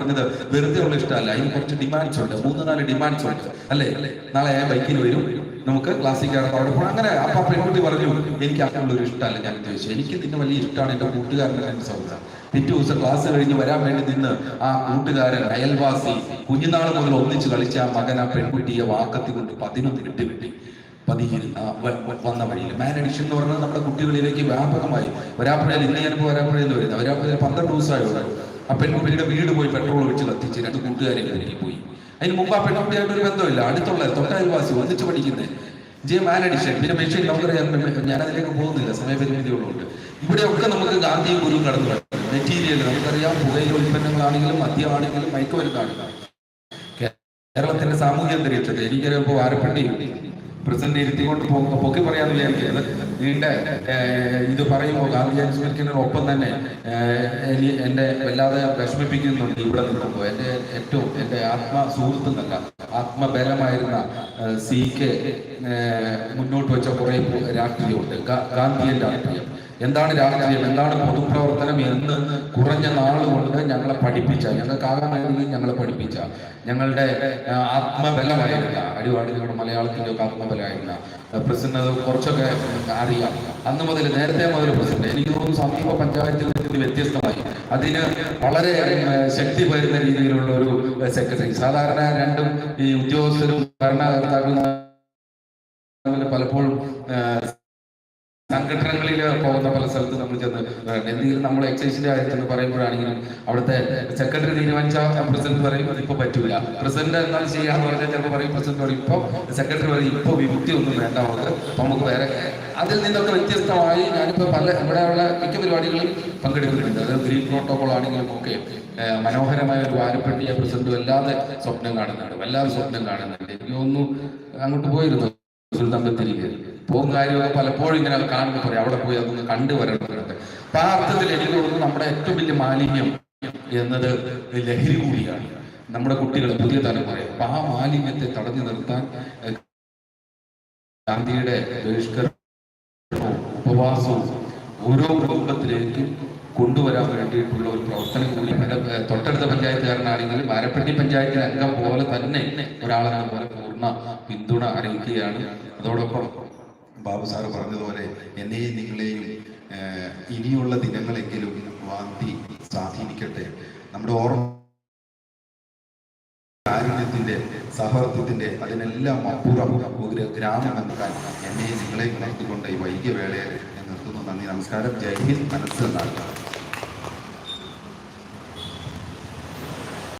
പറഞ്ഞത് വെറുതെ ഉള്ള ഇഷ്ടമല്ല. അതിന് കുറച്ച് ഡിമാൻഡ്സ് ഉണ്ട്. മൂന്ന് നാല് ഡിമാൻഡ്സ് ഉണ്ട്. അല്ലേ? നാളെ ഞാൻ ബൈക്കിൽ വരും. നമുക്ക് ക്ലാസ്സിൽ കയറാം അവിടെ പോകണം അങ്ങനെ അപ്പൊ പെൺകുട്ടി പറഞ്ഞു എനിക്ക് അങ്ങനെയുള്ള ഒരു ഇഷ്ടമല്ല ഞാൻ ചോദിച്ചു. എനിക്ക് നിന്നെ വലിയ ഇഷ്ടമാണ്. എന്റെ കൂട്ടുകാരന്റെ രണ്ട് സൗഹൃദം പിറ്റേ ദിവസം ക്ലാസ് കഴിഞ്ഞ് വരാൻ വേണ്ടി നിന്ന് ആ കൂട്ടുകാരൻ അയൽവാസി കുഞ്ഞുനാൾ മുതൽ ഒന്നിച്ച് കളിച്ച ആ മകൻ ആ പെൺകുട്ടിയെ വാക്കത്തി കൊണ്ട് പതിനൊന്ന് കിട്ടി കിട്ടി പതിയിരുന്ന വന്ന വഴിയിൽ. എന്ന് പറഞ്ഞാൽ നമ്മുടെ കുട്ടികളിലേക്ക് വ്യാപകമായി. വരാപ്പുഴയിൽ ഇന്ന് ഞാനിപ്പോൾ വരാപ്പുഴയിൽ വരുന്നത്. വരാപ്പുഴയിൽ പന്ത്രണ്ട് ദിവസമായുള്ളൂ ആ പെൺകുട്ടിയുടെ വീട് പോയി പെട്രോൾ ഒഴിച്ച് കത്തിച്ച് രണ്ട് കൂട്ടുകാരെ വീട്ടിൽ പോയി. അതിന് മുമ്പ് ആ പെൺകുട്ടിയായിട്ട് ഒരു ബന്ധമില്ല. അടുത്തുള്ള തൊട്ടയൽവാസി ഒന്നിച്ച് പഠിക്കുന്നത് ജെ മാൻ അഡിക്ഷൻ. പിന്നെ മെഷീൻ നമുക്കറിയാം ഞാൻ അതിലേക്ക് പോകുന്നില്ല. സമയപരിമിതി ഉള്ളതുകൊണ്ട്. ഇവിടെയൊക്കെ നമുക്ക് ഗാന്ധി ഗുരു കടന്നു വരണം. മെറ്റീരിയൽ നമുക്കറിയാം. പുകയില ഉൽപ്പന്നങ്ങളാണെങ്കിലും മദ്യമാണെങ്കിലും മയക്കുമരുന്നാണെങ്കിലും കേരളത്തിന്റെ സാമൂഹ്യ അന്തരീക്ഷത്തിൽ എനിക്കറിയാം ഇപ്പോൾ വാരപ്പള്ളി പ്രസിഡന്റ് ഇരുത്തിക്കൊണ്ട് പോകുന്ന പൊക്കി പറയാന്ന് വിചാരിക്കുന്നത് നീണ്ട ഇത് പറയുമ്പോൾ ഗാന്ധി സ്മരിക്കുന്നതിനൊപ്പം തന്നെ എന്നെ വല്ലാതെ വിഷമിപ്പിക്കുന്നുണ്ട് ഇവിടെ നിൽക്കുമ്പോൾ എന്റെ ഏറ്റവും എന്റെ ആത്മ സുഹൃത്ത് എന്നല്ല. ആത്മബലമായിരുന്ന സി കെ മുന്നോട്ട് വെച്ച കുറേ രാഷ്ട്രീയമുണ്ട്. ഗാന്ധിയൻ രാഷ്ട്രീയം. എന്താണ് രാഷ്ട്രീയം? എന്താണ് പൊതുപ്രവർത്തനം എന്ന് കുറഞ്ഞ നാളുകൊണ്ട് ഞങ്ങളെ പഠിപ്പിച്ച ഞങ്ങൾക്ക് ആകാമായിരുന്നു ഞങ്ങളെ പഠിപ്പിച്ച ഞങ്ങളുടെ ആത്മബലമായിരുന്ന അടിവാടി നമ്മുടെ മലയാളത്തിന്റെ ഒക്കെ ആത്മബലമായിരുന്ന പ്രസിഡന്റ് കുറച്ചൊക്കെ അറിയാം. അന്ന് മുതൽ നേരത്തെ മുതൽ പ്രസിഡന്റ് എനിക്ക് തോന്നുന്നു സമീപ പഞ്ചായത്തിൽ നിന്ന് വ്യത്യസ്തമായി. അതിന് വളരെ ശക്തി വരുന്ന രീതിയിലുള്ള ഒരു സെക്രട്ടറി സാധാരണ രണ്ടും ഈ ഉദ്യോഗസ്ഥരും ഭരണകർത്താക്കളും പലപ്പോഴും സംഘടനകളിൽ പോകുന്ന പല സ്ഥലത്ത് നമ്മൾ ചെന്ന് എന്തെങ്കിലും നമ്മൾ എക്സൈസിന്റെ കാര്യത്തിൽ പറയുമ്പോഴാണെങ്കിലും അവിടുത്തെ സെക്രട്ടറി തീരുമാനിച്ച പ്രസിഡന്റ് പറയും അതിപ്പോ പറ്റൂല. പ്രസിഡന്റ് എന്നാൽ ചെയ്യാന്ന് പറഞ്ഞാൽ ചിലപ്പോൾ പറയും പ്രസിഡന്റ് പറയും ഇപ്പൊ സെക്രട്ടറി പറയും ഇപ്പൊ വിമുക്തി ഒന്നും വേണ്ട നമുക്ക്. നമുക്ക് വേറെ അതിൽ നിന്നൊക്കെ വ്യത്യസ്തമായി ഞാനിപ്പോ പല ഇവിടെയുള്ള മിക്ക പരിപാടികളിൽ പങ്കെടുക്കുന്നുണ്ട്. അത് ഗ്രീൻ പ്രോട്ടോകോൾ ആണെങ്കിലും ഒക്കെ മനോഹരമായ ഒരു വാരപ്പെട്ടിയ പ്രസിഡന്റ് വല്ലാതെ സ്വപ്നം കാണുന്നുണ്ട്. വല്ലാതെ സ്വപ്നം കാണുന്നുണ്ട്. എനിക്ക് തോന്നുന്നു അങ്ങോട്ട് പോയിരുന്നു. സുൽത്താമ്പത്തിരിക്ക് പോകും കാര്യമൊക്കെ പലപ്പോഴും ഇങ്ങനെ കാണുമ്പോൾ പറയും അവിടെ പോയി അതൊന്ന് കണ്ടുവരണമെന്നുണ്ട് അപ്പൊ ആ അർത്ഥത്തിൽ എനിക്ക് തോന്നുന്നു നമ്മുടെ ഏറ്റവും വലിയ മാലിന്യം എന്നത് ലഹരി കൂടിയാണ്. നമ്മുടെ കുട്ടികൾ പുതിയ തലമുറ അപ്പൊ ആ മാലിന്യത്തെ തടഞ്ഞു നിർത്താൻ ഗാന്ധിയുടെ ബഹിഷ്കരണവും ഉപവാസവും ഓരോ കുടുംബത്തിലേക്ക് കൊണ്ടുവരാൻ വേണ്ടിയിട്ടുള്ള ഒരു പ്രവർത്തനം കൂടി തൊട്ടടുത്ത പഞ്ചായത്തുകാരനാണെങ്കിലും വാരപ്പെട്ടി പഞ്ചായത്തിലെ അംഗം പോലെ തന്നെ ഒരാളെന്ന പോലെ പൂർണ പിന്തുണ അറിയിക്കുകയാണ്. അതോടൊപ്പം ബാബു സാറ് പറഞ്ഞതുപോലെ എന്നെയും നിങ്ങളെയും ഇനിയുള്ള ദിനങ്ങളെങ്കിലും വാന്തി സ്വാധീനിക്കട്ടെ. നമ്മുടെ ഓർമ്മ കാരുണ്യത്തിന്റെ സഹവർത്തിത്തിന്റെ അതിനെല്ലാം അപ്പുറം ഒരു ഗ്രാമം നൽകാൻ എന്നെ നിങ്ങളെ ഉണർത്തിക്കൊണ്ട് ഈ വൈകിയ വേളയെ നിർത്തുന്നു. നന്ദി നമസ്കാരം. ജയ് ഹിന്ദ്. മനസ്സ് എന്നാണ്